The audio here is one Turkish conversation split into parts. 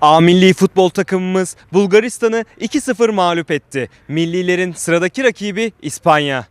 A milli futbol takımımız Bulgaristan'ı 2-0 mağlup etti. Millilerin sıradaki rakibi İspanya.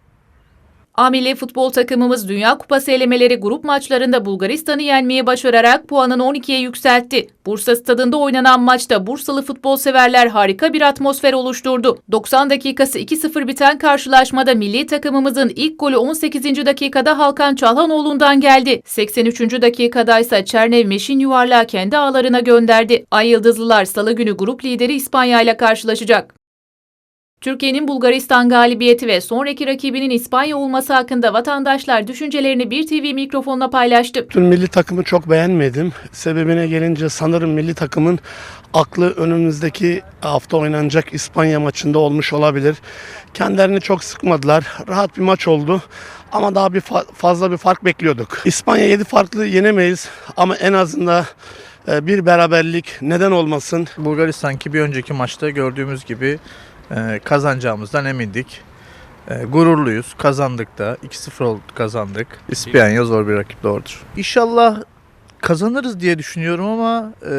A futbol takımımız Dünya Kupası elemeleri grup maçlarında Bulgaristan'ı yenmeyi başararak puanını 12'ye yükseltti. Bursa stadında oynanan maçta Bursalı futbol severler harika bir atmosfer oluşturdu. 90 dakikası 2-0 biten karşılaşmada milli takımımızın ilk golü 18. dakikada Halkan Çalhanoğlu'ndan geldi. 83. dakikada ise Çernev Meşin yuvarlağı kendi ağlarına gönderdi. Ay Yıldızlılar salı günü grup lideri İspanya ile karşılaşacak. Türkiye'nin Bulgaristan galibiyeti ve sonraki rakibinin İspanya olması hakkında vatandaşlar düşüncelerini bir TV mikrofonla paylaştı. Dün milli takımı çok beğenmedim. Sebebine gelince sanırım milli takımın aklı önümüzdeki hafta oynanacak İspanya maçında olmuş olabilir. Kendilerini çok sıkmadılar. Rahat bir maç oldu. Ama daha bir fa- fazla bir fark bekliyorduk. İspanya 7 farklı yenemeyiz ama en azından e, bir beraberlik neden olmasın. Bulgaristan'ki bir önceki maçta gördüğümüz gibi e, kazanacağımızdan emindik. E, gururluyuz. Kazandık da. 2-0 oldu kazandık. İspanya zor bir rakip doğrudur. İnşallah kazanırız diye düşünüyorum ama e,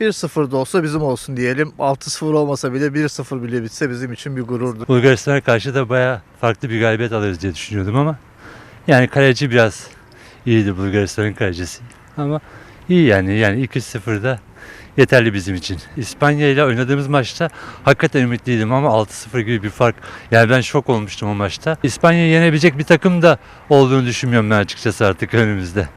1-0 da olsa bizim olsun diyelim. 6-0 olmasa bile 1-0 bile bitse bizim için bir gururdur. Bulgaristan'a karşı da bayağı farklı bir galibiyet alırız diye düşünüyordum ama yani kaleci biraz iyiydi Bulgaristan'ın kalecisi. Ama iyi yani yani 2-0'da yeterli bizim için. İspanya ile oynadığımız maçta hakikaten ümitliydim ama 6-0 gibi bir fark. Yani ben şok olmuştum o maçta. İspanya'yı yenebilecek bir takım da olduğunu düşünmüyorum ben açıkçası artık önümüzde.